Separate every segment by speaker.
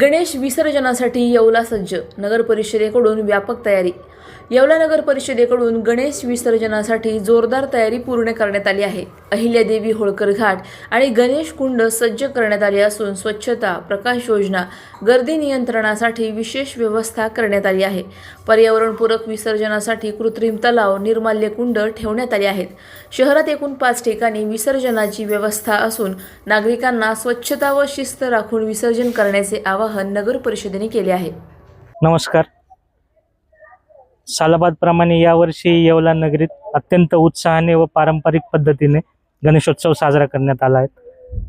Speaker 1: गणेश विसर्जनासाठी येवला सज्ज नगर परिषदेकडून व्यापक तयारी येवला नगर परिषदेकडून गणेश विसर्जनासाठी जोरदार तयारी पूर्ण करण्यात आली आहे. अहिल्यादेवी होळकर घाट आणि गणेश कुंड सज्ज करण्यात आले असून स्वच्छता प्रकाश योजना गर्दी नियंत्रणासाठी विशेष व्यवस्था करण्यात आली आहे. पर्यावरणपूरक विसर्जनासाठी कृत्रिम तलाव निर्माल्य कुंड ठेवण्यात आले आहेत. शहरात एकूण पाच ठिकाणी विसर्जनाची व्यवस्था असून नागरिकांना स्वच्छता व शिस्त राखून विसर्जन करण्याचे आवाहन नगर परिषदेने केले आहे.
Speaker 2: नमस्कार. सालाबादप्रमाणे यावर्षी येवला नगरीत अत्यंत उत्साहाने व पारंपरिक पद्धतीने गणेशोत्सव साजरा करण्यात आला आहे.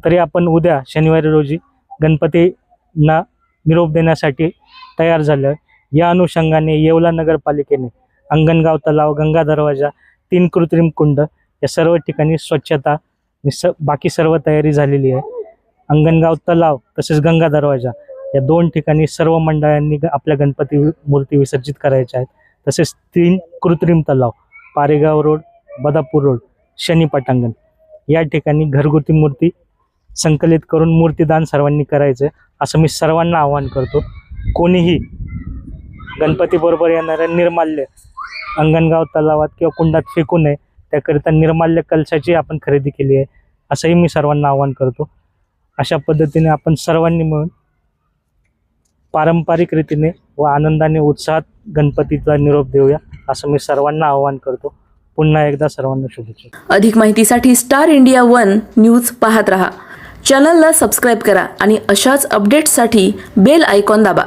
Speaker 2: तरी आपण उद्या शनिवारी रोजी गणपतींना निरोप देण्यासाठी तयार झालं आहे या अनुषंगाने येवला नगरपालिकेने अंगणगाव तलाव गंगा दरवाजा तीन कृत्रिम कुंड या सर्व ठिकाणी स्वच्छता आणि स बाकी सर्व तयारी झालेली आहे. अंगणगाव तलाव तसेच गंगा दरवाजा या दोन ठिकाणी सर्व मंडळांनी ग- आपल्या गणपती मूर्ती विसर्जित करायच्या आहेत. तसेच तीन कृत्रिम तलाव पारेगाव रोड बदापूर रोड शनी पटांगण. या ठिकाणी घरगुती मूर्ती संकलित करून मूर्तीदान सर्वांनी करायचं असं मी सर्वांना आवाहन करतो. कोणीही गणपतीबरोबर येणाऱ्या निर्माल्य अंगणगाव तलावात किंवा कुंडात फेकू नये त्याकरिता निर्माल्य कलशाची आपण खरेदी केली आहे असंही मी सर्वांना आवाहन करतो. अशा पद्धतीने आपण सर्वांनी मिळून पारंपरिक रीतीने व आनंदाने उत्साहात गणपतीचा निरोप देऊया असं मी सर्वांना आवाहन करतो. पुन्हा एकदा सर्वांना शुभेच्छा.
Speaker 1: अधिक माहितीसाठी स्टार इंडिया वन न्यूज पाहत रहा. चॅनलला सबस्क्राईब करा आणि अशाच अपडेट्ससाठी बेल आयकॉन दाबा.